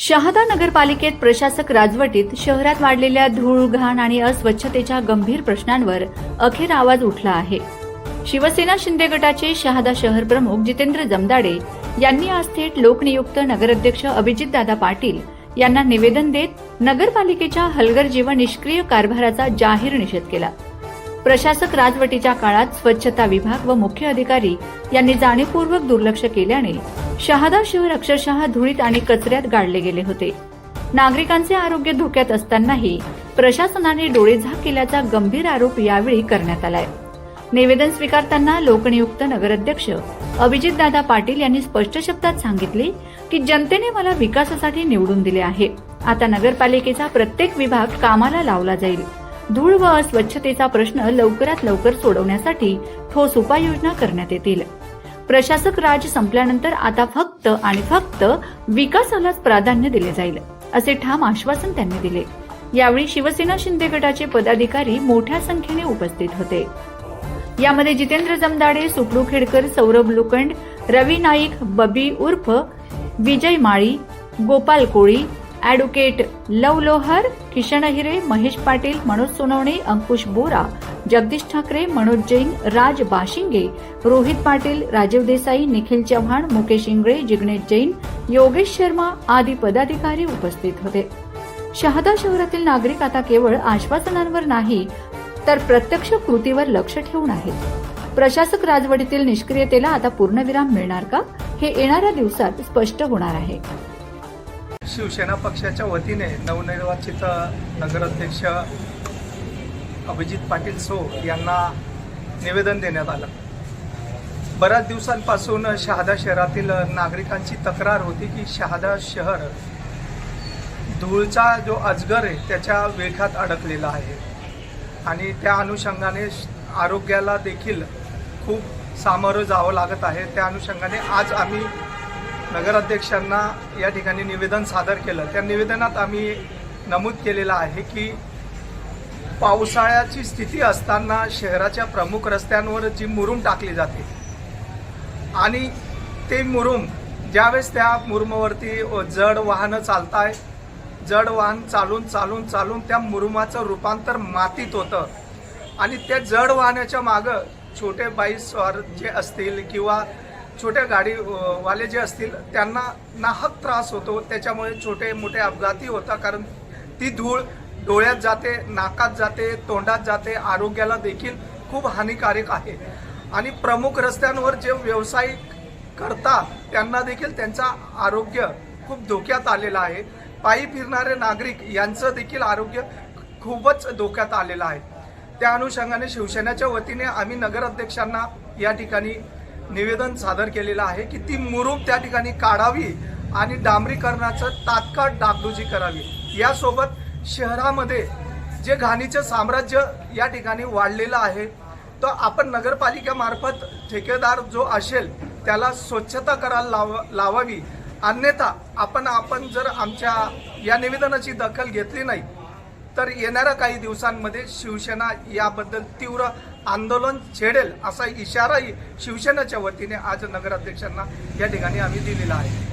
शहादा नगरपालिकेत प्रशासक राजवटीत शहरात वाढलेल्या धूळ घाण आणि अस्वच्छतेच्या गंभीर प्रश्नांवर अखेर आवाज उठला आहे. शिवसेना शिंदे गटाचे शहादा शहर प्रमुख जितेंद्र जमदाडे यांनी आज थेट लोकनियुक्त नगराध्यक्ष अभिजितदादा पाटील यांना निवेदन देत नगरपालिकेच्या हलगर्जी व निष्क्रिय कारभाराचा जाहीर निषेध केला. प्रशासक राजवटीच्या काळात स्वच्छता विभाग व मुख्य अधिकारी यांनी जाणीवपूर्वक दुर्लक्ष केल्याने शहादा शहर अक्षरशः धुळीत आणि कचऱ्यात गाडले गेले होते. नागरिकांचे आरोग्य धोक्यात असतानाही प्रशासनाने डोळेझाक केल्याचा गंभीर आरोप यावेळी करण्यात आलाय. निवेदन स्वीकारताना लोकनियुक्त नगराध्यक्ष अभिजितदादा पाटील यांनी स्पष्ट शब्दात सांगितले की जनतेने मला विकासासाठी निवडून दिले आहे. आता नगरपालिकेचा प्रत्येक विभाग कामाला लावला जाईल. धूळ व अस्वच्छतेचा प्रश्न लवकरात लवकर सोडवण्यासाठी ठोस उपाययोजना करण्यात येतील. प्रशासक राज संपल्यानंतर आता फक्त आणि फक्त विकासालाच प्राधान्य दिले जाईल असे ठाम आश्वासन त्यांनी दिले. यावेळी शिवसेना शिंदे गटाचे पदाधिकारी मोठ्या संख्येने उपस्थित होते. यामध्ये जितेंद्र जमदाडे सुकडू खेडकर सौरभ लोखंड रवी नाईक बबी उर्फ विजय माळी गोपाल कोळी ॲडव्होकेट लव लोहर किशन अहिरे महेश पाटील मनोज सोनवणे अंकुश बोरा जगदीश ठाकरे मनोज जैन राज बाशिंगे रोहित पाटील राजीव देसाई निखिल चव्हाण मुकेश इंगळे जिग्नेश जैन योगेश शर्मा आदी पदाधिकारी उपस्थित होते. शहादा शहरातील नागरिक आता केवळ आश्वासनांवर नाही तर प्रत्यक्ष कृतीवर लक्ष ठेवून आहेत. प्रशासक राजवटीतील निष्क्रियतेला आता पूर्णविराम मिळणार का? हे येणाऱ्या दिवसात स्पष्ट होणार आहे. शिवसेना पक्षाच्या वतीने नवनिर्वाचित नगराध्यक्ष अभिजित पाटील सो यांना निवेदन देण्यात आलं. बऱ्याच दिवसांपासून शहादा शहरातील नागरिकांची तक्रार होती की शहादा शहर धूळचा जो अजगर आहे त्याच्या वेखात अडकलेला आहे. आणि त्या अनुषंगाने श- आरोग्याला देखील खूप सामोरं जावं लागत आहे. त्या अनुषंगाने आज आम्ही नगराध्यक्षांना या ठिकाणी निवेदन सादर केलं. त्या निवेदनात आम्ही नमूद केलेलं आहे की पावसाळ्याची स्थिती असताना शहराच्या प्रमुख रस्त्यांवर जी मुरुम टाकली जाते आणि ते मुरुम ज्यावेळेस त्या मुरुमावरती जड वाहनं चालत आहे जड वाहन चालून चालून चालून त्या मुरुमाचं रूपांतर मातीत होतं आणि त्या जड वाहनाच्या मागं छोटे बाईस्वार जे असतील किंवा छोट्या गाडीवाले जे असतील त्यांना नाहक त्रास होतो त्याच्यामुळे छोटे मोठे अपघातही होतात कारण ती धूळ डोळ्यात जाते नाकात जाते तोंडात जाते आरोग्याला देखील खूप हानिकारक आहे. आणि प्रमुख रस्त्यांवर जे व्यावसायिक करतात त्यांना देखील त्यांचा आरोग्य खूप धोक्यात आलेलं आहे. पायी फिरणारे नागरिक यांचं देखील आरोग्य खूपच धोक्यात आलेलं आहे. त्या अनुषंगाने शिवसेनेच्या वतीने आम्ही नगराध्यक्षांना या ठिकाणी निवेदन सादर केलेलं आहे की ती मुरूम त्या ठिकाणी काढावी आणि डांबरीकरणाचं तात्काळ डागडुजी करावी. यासोबत शहरामध्ये जे घाणीचं साम्राज्य या ठिकाणी वाढलेलं आहे तर आपण नगरपालिकेमार्फत ठेकेदार जो असेल त्याला स्वच्छता करायला लाव लावावी. अन्यथा आपण आपण जर आमच्या या निवेदनाची दखल घेतली नाही तर येणाऱ्या काही दिवसांमध्ये शिवसेना याबद्दल तीव्र आंदोलन छेडेल असा इशाराही शिवसेनेच्या वतीने आज नगराध्यक्षांना या ठिकाणी आम्ही दिलेला आहे.